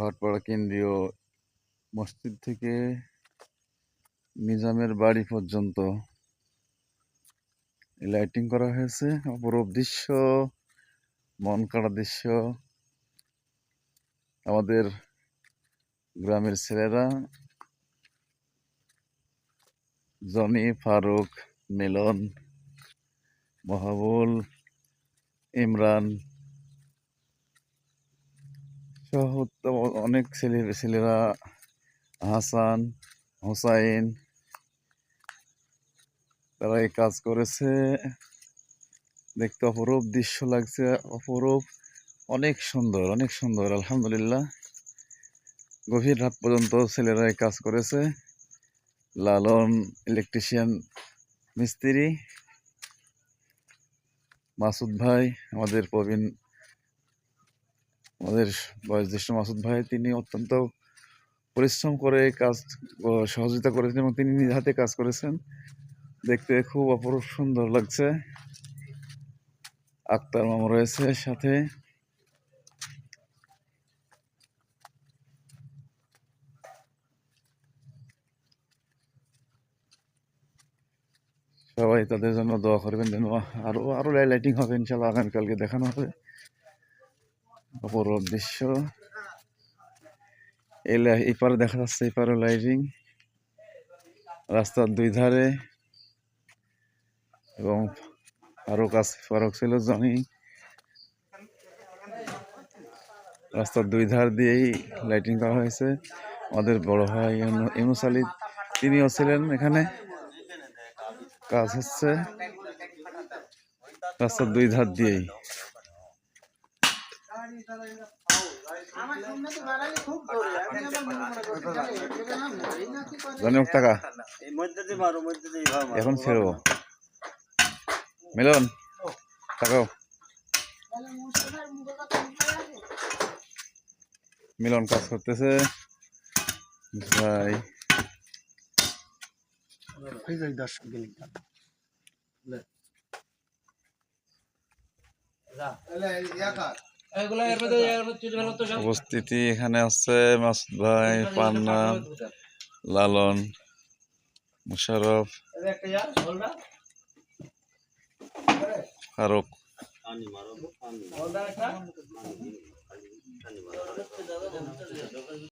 ভাটপাড়া কেন্দ্রীয় মসজিদ থেকে নিজামের বাড়ি পর্যন্ত লাইটিং করা হয়েছে। অপরূপ দৃশ্য, মন কাড়া দৃশ্য। আমাদের গ্রামের ছেলেরা, জনি, ফারুক, মিলন, মহাবুল, ইমরান সহ তো অনেক ছেলে ছেলেরা, হাসান, হোসাইন, তারা এই কাজ করেছে। দেখতে অপরূপ, দৃশ্য লাগছে অপরূপ। অনেক সুন্দর অনেক সুন্দর, আলহামদুলিল্লাহ। গভীর রাত পর্যন্ত ছেলেরা এই কাজ করেছে। লালন ইলেকট্রিশিয়ান মিস্ত্রি, মাসুদ ভাই, আমাদের প্রবীণ আমাদের বয়োজ্যেষ্ঠ মাসুদ ভাই, তিনি অত্যন্ত পরিশ্রম করে কাজ সহযোগিতা করেছেন এবং তিনি নিজ হাতে কাজ করেছেন। দেখতে খুব অপরূপ সুন্দর লাগছে। আক্তার মামা রয়েছে সাথে। সবাই তাদের জন্য দোয়া করবেন যেন আরও আরও লাইটিং হবে, ইনশাল্লাহ আগামীকালকে দেখানো হবে। অপরূপ দৃশ্য। এই লাই- পারে দেখা যাচ্ছে এই পারে লাইটিং। রাস্তার দুই ধারে এবং আরও কাজ ফারক ছিল, জনি। রাস্তার দুই ধার দিয়েই লাইটিং করা হয়েছে। আমাদের বড় ভাই আলী তিনিও ছিলেন এখানে। কাজ হচ্ছে। রাস্তার দুই ধার দিয়েই। টাকা। এখন ছেড়ো মিলন তাকাও। মিলন কাজ করতেছে। ভাই। দর্শক উপস্থিতি এখানে আছে মাসুদ ভাই পান্না লালন মুশারফ ফারুক।